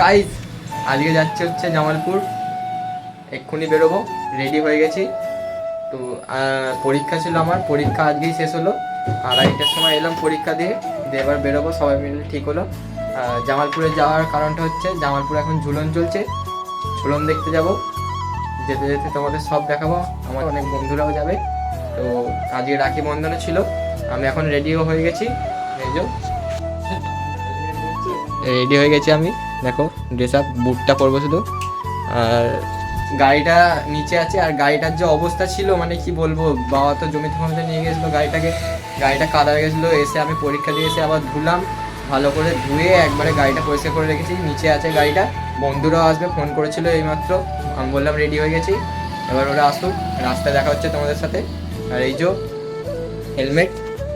Guys আজকে যাচ্ছে হচ্ছে জামালপুর। এক্ষুনি বেরোবো রেডি হয়ে গেছি। তো পরীক্ষা ছিল আমার, পরীক্ষা আজকেই শেষ হলো। আড়াইটার সময় এলাম পরীক্ষা দিয়ে দিয়ে এবার বেরোবো, সবাই মিলে ঠিক হলো। জামালপুরে যাওয়ার কারণটা হচ্ছে, জামালপুর এখন ঝুলন চলছে। ঝুলন দেখতে যাব। যেতে যেতে তোমাদের সব দেখাবো। আমার অনেক বন্ধুরাও যাবে। তো, আজকে রাখি বন্ধনও ছিল। আমি এখন রেডিও হয়ে গেছি। রেডি হয়ে গেছি আমি। দেখো ড্রেস আপ বুটটা পরবো শুধু। আর গাড়িটা নিচে আছে, আর গাড়িটার যে অবস্থা ছিল মানে কি বলব, বাবা তো জমিতে ফমিতে নিয়ে গেছিল গাড়িটাকে। গাড়িটা কাদা হয়ে গেছিল, এসে আমি পরীক্ষা দিয়ে এসে আবার ধুলাম। ভালো করে ধুয়ে একবারে গাড়িটা পরিষ্কার করে রেখেছি। নিচে আছে গাড়িটা। বন্ধুরাও আসবে, ফোন করেছিল এইমাত্র। আমি বললাম রেডি হয়ে গেছি। এবার ওরা আসুক, রাস্তায় দেখা হচ্ছে তোমাদের সাথে। আর এই যে হেলমেট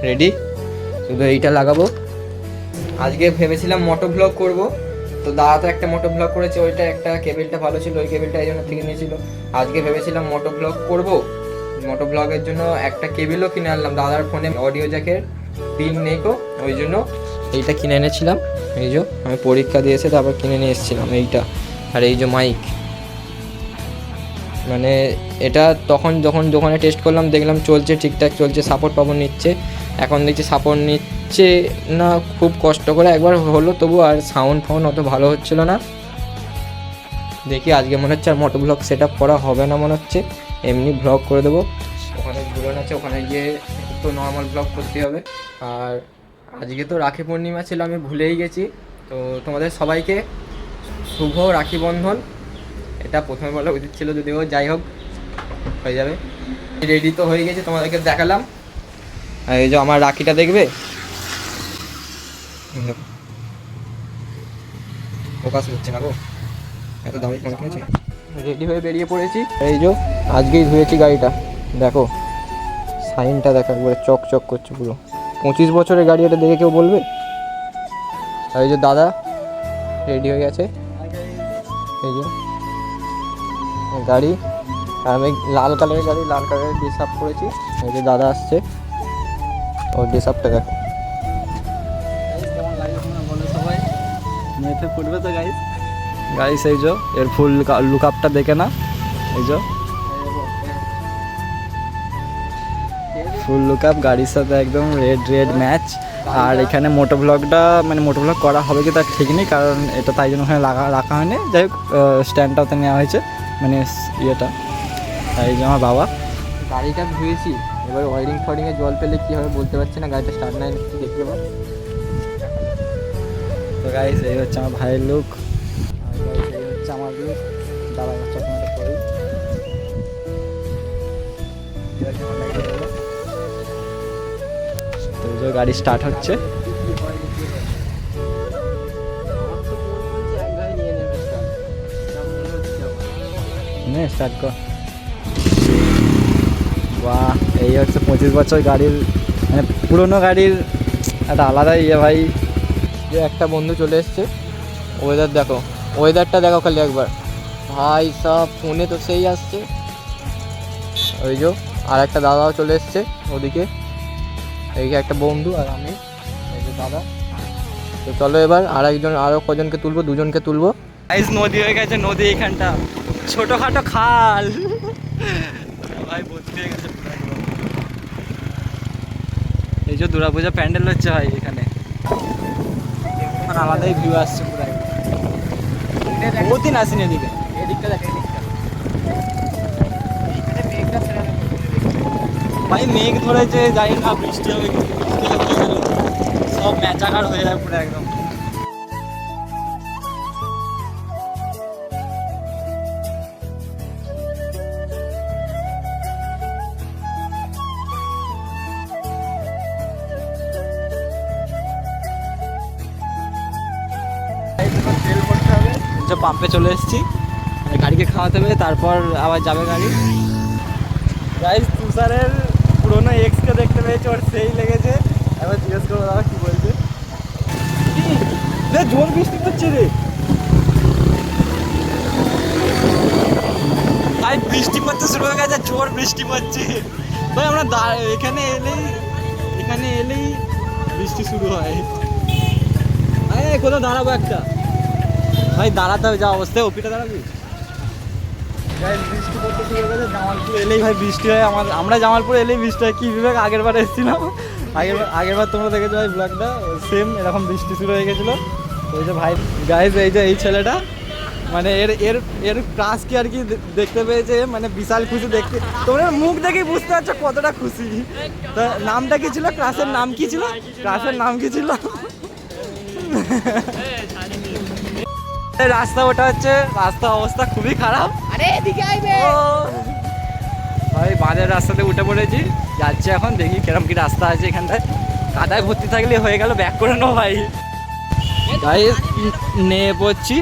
রেডি শুধু এইটা লাগাবো। আজকে ভেবেছিলাম মোটো ব্লগ করব। তো দাদা তো একটা মোটো ব্লগ করেছে, ওইটা একটা কেবিলটা ভালো ছিল, ওই কেবিলটা এই জন্য থেকে নিয়েছিল। আজকে ভেবেছিলাম মোটো ব্লগ করব। মোটো ব্লগের জন্য একটা কেবিলও কিনে আনলাম, দাদার ফোনে অডিও জ্যাকের পিন নেই কো ওই জন্য এইটা কিনে এনেছিলাম। এই যে, আমি পরীক্ষা দিয়েছে, তারপর কিনে নিয়ে এসেছিলাম, এইটা। আর এই যে মাইক মানে এটা তখন যখন দোকানে টেস্ট করলাম, দেখলাম চলছে ঠিকঠাক, চলছে সাপোর্ট পাবো, নিচ্ছে। এখন দেখছি সাপোর্ট নিচ্ছে না, খুব কষ্ট করে। একবার হলো, তবু আর সাউন্ড ফাউন্ড অত ভালো হচ্ছিল না। দেখি আজকে মনে হচ্ছে আর মোটো ব্লগ সেট আপ করা হবে না মনে হচ্ছে। এমনি ব্লগ করে দেবো। ওখানে ঝুলন আছে, ওখানে গিয়ে একটু নর্মাল ব্লগ করতে হবে। আর আজকে তো রাখি পূর্ণিমা ছিল, আমি ভুলেই গেছি। তো তোমাদের সবাইকে শুভ রাখি বন্ধন। এটা প্রথমে বলা উচিত ছিল যদিও, যাই হোক, হয়ে যাবে। রেডি তো হয়ে গেছে, তোমাদেরকে দেখালাম। এই যে আমার রাখিটা দেখবে? ফোকাস হচ্ছে না গো। এত দামি ফোন কিনেছি? রেডি হয়ে বেরিয়ে পড়েছি। এই যে আজকেই ধুয়েছি গাড়িটা। দেখো সাইনটা দেখো একবারে চক চক করছে পুরো। পঁচিশ বছরের গাড়ি এটা দেখে কেউ বলবে? আর এই যে দাদা রেডি হয়ে গেছে। এই যে গাড়ি আর আমি লাল কালারের গাড়ি লাল কালারের আপ করেছি। এই যে দাদা আসছে। ও ড্রেস আপটা দেখো। মেয়েতে পড়বে তো গাইস গাইস এই যো এর ফুল লুক আপটা দেখে না? এই যো। ফুল লুক আপ গাড়ির সাথে একদম রেড রেড ম্যাচ আর এখানে মোটো ব্লগটা মানে মোটো ব্লগ করা হবে কি তার ঠিক নেই কারণ এটা তাই জন্য ওখানে লাগা রাখা হয়নি। যাই হোক স্ট্যান্ডটাতে নেওয়া হয়েছে মানে ইয়েটা। তাই যে আমার বাবা। গাড়িটা ধুয়েছি। এবার ওয়ারিং ফয়ারিংয়ে জল পেলে কী হবে বলতে পারছি না গাড়িটা স্টার্ট নাই একটু দেখতে পাবো? তো গাইস এই হচ্ছে আমার ভাইয়ের লুক এই হচ্ছে আমার লুক দাদা চশমাটা পরি তো গাড়ি স্টার্ট হচ্ছে। নে স্টার্ট কর। বাহ। এই হচ্ছে পঁচিশ বছর গাড়ির মানে পুরোনো গাড়ির একটা আলাদা ইয়ে ভাই। যে একটা বন্ধু চলে এসছে ওয়েদার দেখো ওয়েদারটা দেখো খালি একবার। ভাই সব ফোনে তো সেই আসছে। ওই যে আর একটা দাদাও চলে এসছে ওদিকে। এইদিকে একটা বন্ধু আর আমি এই যে দাদা। তো চলো এবার আর একজন আরও কজনকে তুলবো দুজনকে তুলবো। গাইস নদী হয়ে গেছে নদী এখানটা। ছোটখাটো খাল। ভাই ভর্তি হয়ে গেছে। পুজো দুর্গাপূজা প্যান্ডেল হচ্ছে হয় এখানে। এখন আলাদাই ভিউ আসছে পুরো বহুদিন আসিনি এদিকে। এদিকটা দেখ ভাই মেঘ ধরেছে যাই না বৃষ্টি হবে। সব ম্যাচাকার হয়ে যায় পুরো একদম। যে পাম্পে চলে এসেছি। গাড়িকে খাওয়াতে হবে, তারপর আবার যাবে গাড়ি। গাইস তুষারের পুরোনো এক্সকে দেখতে পেয়েছে, ওর সেই লেগেছে। এবার জিজ্ঞেস করব দাদা, কি বলছে? জোর বৃষ্টি পড়ছে রে। ভাই, বৃষ্টি পড়তে শুরু হয়ে গেছে, জোর বৃষ্টি পড়ছে। ভাই, আমরা এখানে এলেই এখানে এলেই বৃষ্টি শুরু হয়। কোথাও দাঁড়াবো একটা। ভাই দাঁড়াতে হবে যা অবস্থায় ওপিটা দাঁড়াবি? ভাই বৃষ্টি পড়তে শুরু হয়ে জামালপুর এলেই ভাই বৃষ্টি হয়। আমার আমরা জামালপুর এলেই বৃষ্টি হয়। কি বিবেক আগের বার এসেছিলাম। আগের আগের বার তোমরা দেখেছ ভাই ব্লগটা সেম এরকম বৃষ্টি শুরু হয়ে গেছিল। এই যে ভাই গাইজ এই যে এই ছেলেটা মানে এর এর এর ক্লাস কি আর কি দে- দেখতে পেয়েছে মানে বিশাল খুশি দেখতে তোমরা মুখ দেখেই বুঝতে পারছ কতটা খুশি। তা নামটা কি ছিল? ক্লাসের নাম কি ছিল? ক্লাসের নাম কি ছিল? রাস্তা ওটা হচ্ছে রাস্তা অবস্থা খুবই খারাপ। আরে এদিকে আইবে। ভাই বাঁধের রাস্তাতে উঠে পড়েছি। যাচ্ছি এখন দেখি কেরম কি রাস্তা আছে এখানটায়। কাদায় ভর্তি থাকলে হয়ে গেল ব্যাক করে নেব ভাই। ভাই নিয়ে পড়ছি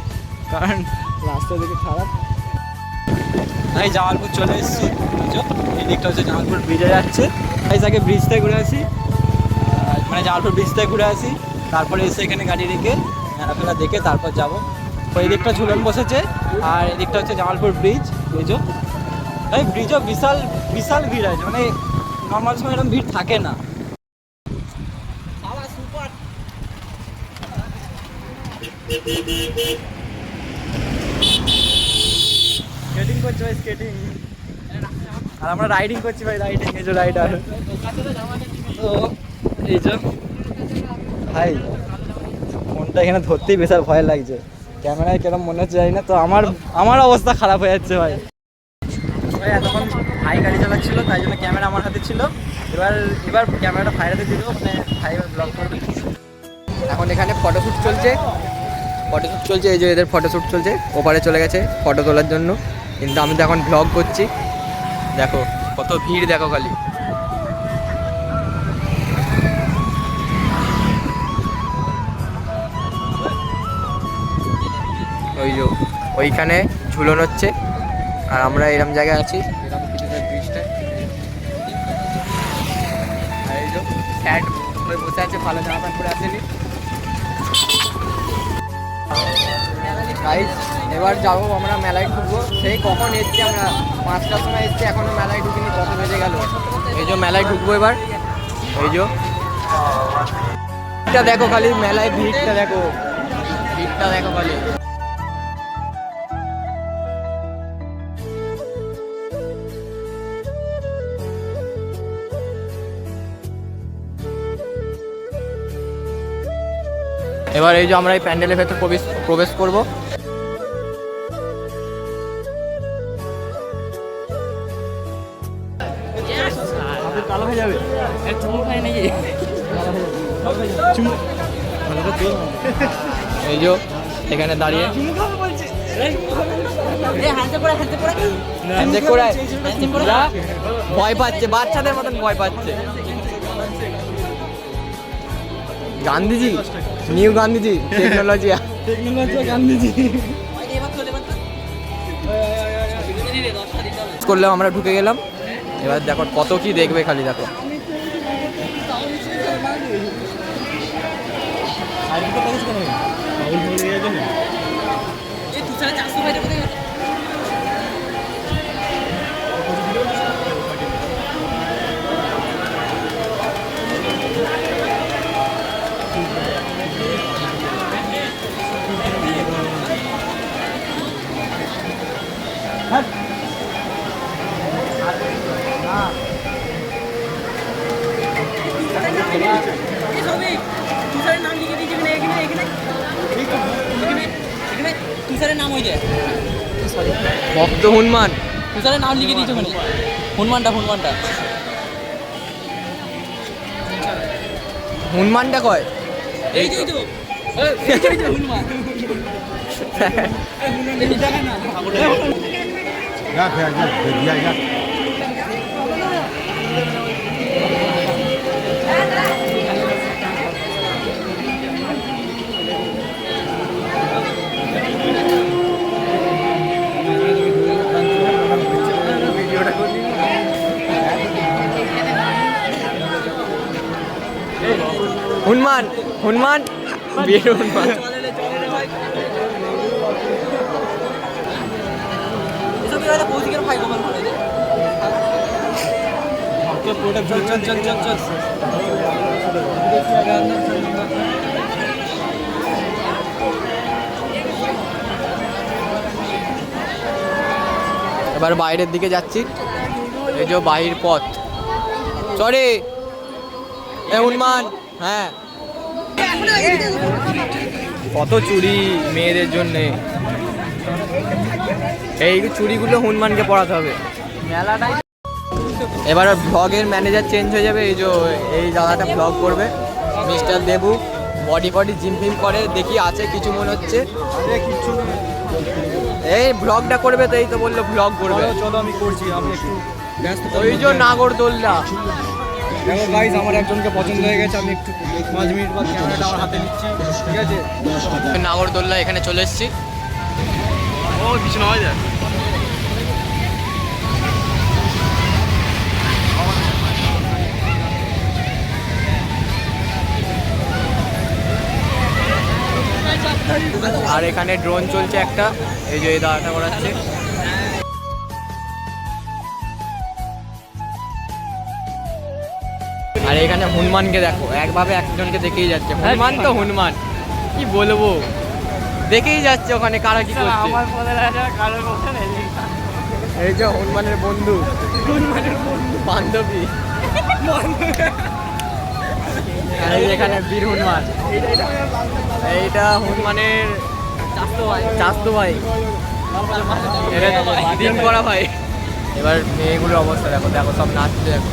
কারণ রাস্তা দেখে খারাপ। ভাই জামালপুর চলে এসেছি। এই দিকটা হচ্ছে জামালপুর ব্রিজে যাচ্ছে। ভাই আগে ব্রিজ থেকে ঘুরে আসি। মানে জামালপুর ব্রিজ থেকে ঘুরে আসি। তারপরে এসে এখানে গাড়ি রেখে মেলাফেলা দেখে তারপর যাব। ওই দিকটা ঝুলন বসেছে আর এদিকটা হচ্ছে জামালপুর ব্রিজ বুঝছ ভাই ব্রিজও বিশাল বিশাল ভিড় আছে মানে নর্মাল সময় এরকম ভিড় থাকে না। স্কেটিং করছে ভাই স্কেটিং আর আমরা রাইডিং করছি ভাই রাইডিং এই যে রাইডার তো এই যে ভাই ফোনটা এখানে ধরতেই বিশাল ভয় লাগছে। ক্যামেরায় কেরম মনে হচ্ছে জানি না, তো আমার আমার অবস্থা খারাপ হয়ে যাচ্ছে ভাই। ভাই, এতক্ষণ ভাই গাড়ি চালাচ্ছিল, তাই জন্য ক্যামেরা আমার হাতে ছিল। এবার এবার ক্যামেরাটা ভাইয়ের হাতে দিল মানে ভাই ব্লগ করবে। এখন এখানে ফটোশ্যুট চলছে। ফটোশ্যুট চলছে, এই যে এদের ফটোশ্যুট চলছে। ওপারে চলে গেছে ফটো তোলার জন্য। কিন্তু আমি তো এখন ব্লগ করছি। দেখো, কত ভিড় দেখো খালি। ওই যে ওইখানে ঝুলন হচ্ছে। আর আমরা এরম জায়গায় আছি। বসে আছে, ভালো এবার যাব আমরা মেলায় ঢুকবো। সেই কখন এসছি আমরা? পাঁচটার সময় এসছি, এখনও মেলায় ঢুকিনি, কত বেজে গেল? এই যে মেলায় ঢুকবো এবার। এই যে। দেখো খালি, মেলায় ভিড়টা দেখো। ভিড়টা দেখো খালি। এবার এই যে আমরা এই প্যান্ডেলের ভেতর প্রবেশ প্রবেশ করব। কালো হয়ে যাবে। এই যে এখানে দাঁড়িয়ে। ভয় পাচ্ছে বাচ্চাদের মতন ভয় পাচ্ছে। Gandhiji new Gandhiji technology technology Gandhiji করলাম আমরা ঢুকে গেলাম। এবার দেখো কত কি দেখবে খালি দেখো। তুষারের ভক্ত হনুমান। তুষারের নাম লিখে দিয়েছে ওখানে হনুমানটা হনুমানটা হনুমানটা কয় এই যে এই যে এই যে, এই যে হনুমান হনুমান হনুমান বীর ಹೇಳಿದ್ರೆ ಬೋಜಿಗೆ ಫೈವ್ ಬಂದು ಮಾಡಿದೆ এবার বাইরের দিকে যাচ্ছি। এই যে বাহির পথ। সরি। এ উন্মান। হ্যাঁ। কত চুরি মেয়েদের জন্যে? এই চুরিগুলো হনুমানকে পড়াতে হবে। মেলাটাই এবার ব্লগের ম্যানেজার চেঞ্জ হয়ে যাবে এই যে এই দাদাটা ব্লগ করবে। Mister Debu body body gym ফিম করে দেখি আছে কিছু মনে হচ্ছে। কিচ্ছু এই ব্লগটা করবে তো এই তো বলল ব্লগ করবে। চলো আমি করছি আমি একটু ব্যস্ত ওই যে নাগরদোল্লা দেখো গাইজ আমার একজনকে পছন্দ হয়ে গেছে আমি একটু পাঁচ মিনিট বাদ ক্যামেরাটা আমার হাতে নিচ্ছি ঠিক আছে? নাগরদোল্লা এখানে চলে এসেছি। ও কিছু না হয় যায়। আর এখানে ড্রোন চলছে একটা। এই যে এই দাদাটা করাচ্ছে। আর এখানে হনুমানকে দেখো একভাবে একজনকে দেখেই যাচ্ছে। হনুমান তো হনুমান। কি বলব? দেখেই যাচ্ছে ওখানে কারা কি করছে। আমার এই যে হনুমানের বন্ধু। হনুমানের বন্ধু। বান্ধবী। এখানে বীর হনুমান। এইটা হনুমানের চাস্তো ভাই। দিন করা ভাই। এবার মেয়েগুলোর অবস্থা দেখো দেখো সব নাচছে দেখো।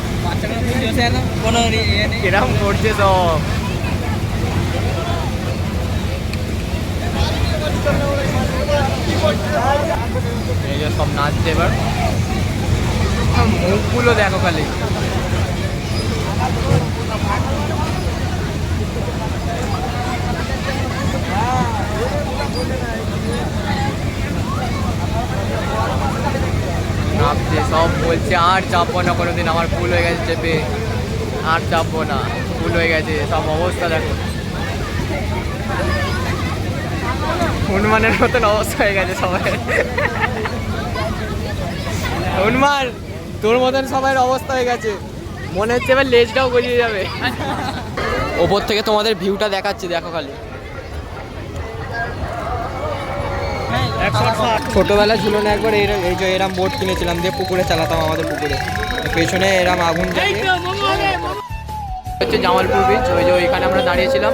কিরম করছে সব। এই যে সব নাচছে এবার। মুখগুলো দেখো খালি। নাচছে সব বলছে, আর চাপবো না, কোনোদিন আমার ভুল হয়ে গেছে, চেপে। আর চাপবো না, ভুল হয়ে গেছে, সব অবস্থা দেখো। হনুমানের মতন অবস্থা হয়ে গেছে সবাই। হনুমান, তোর মতন সবাই অবস্থা হয়ে গেছে। মনে হচ্ছে এবার লেজটাও গজিয়ে যাবে। ওপর থেকে তোমাদের ভিউটা দেখাচ্ছি, দেখো খালি। ছোটবেলা ছিল না একবার এই এই যে এরাম বোট কিনেছিলাম দিয়ে পুকুরে চালাতাম আমাদের পুকুরে। পেছনে এরাম আগুন জ্বালিয়ে হচ্ছে জামালপুর বিচ ওই যে ওইখানে আমরা দাঁড়িয়েছিলাম।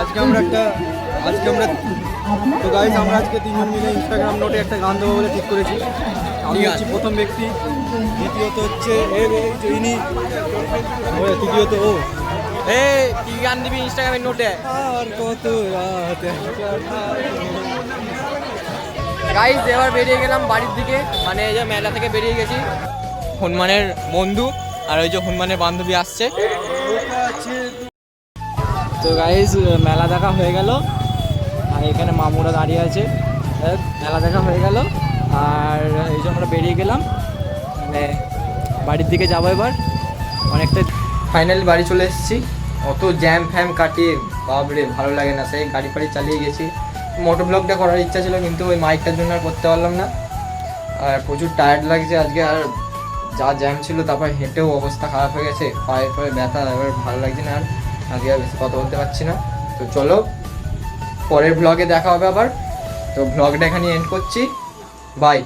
আজকে আমরা একটা আজকে আমরা তো গাইজ আমরা আজকে তিনজন মিলে ইনস্টাগ্রাম নোটে একটা গান দেবো বলে ঠিক করেছি। আমি হচ্ছি প্রথম ব্যক্তি দ্বিতীয়ত হচ্ছে এ ইনি তৃতীয়ত ও। এ কি গান দিবি ইনস্টাগ্রামের নোটে আর কত রাত গাইজ এবার বেরিয়ে গেলাম বাড়ির দিকে। মানে এই যে মেলা থেকে বেরিয়ে গেছি। হনুমানের বন্ধু আর ওই যে হনুমানের বান্ধবী আসছে। তো গাইজ মেলা দেখা হয়ে গেল। আর এখানে মামুরা দাঁড়িয়ে আছে। মেলা দেখা হয়ে গেল। আর এই যে আমরা বেরিয়ে গেলাম। মানে বাড়ির দিকে যাব এবার। অনেকটা ফাইনালি বাড়ি চলে এসেছি। অত জ্যাম ফ্যাম কাটিয়ে বাবরে ভালো লাগে না। সেই গাড়ি ফাড়ি চালিয়ে গেছি। মোটর ব্লগটা করার ইচ্ছা ছিল, কিন্তু ওই মাইকটার জন্য আর করতে পারলাম না। আর প্রচুর টায়ার্ড লাগছে আজকে, আর যা জ্যাম ছিল, তারপর হেঁটেও অবস্থা খারাপ হয়ে গেছে। পায়ে পায়ে ব্যথা, এবার ভালো লাগছে না আর। আজকে আর বেশি কথা বলতে পারছি না। তো চলো, পরের ব্লগে দেখা হবে আবার। তো ব্লগটা এখানে এন্ড করছি। বাই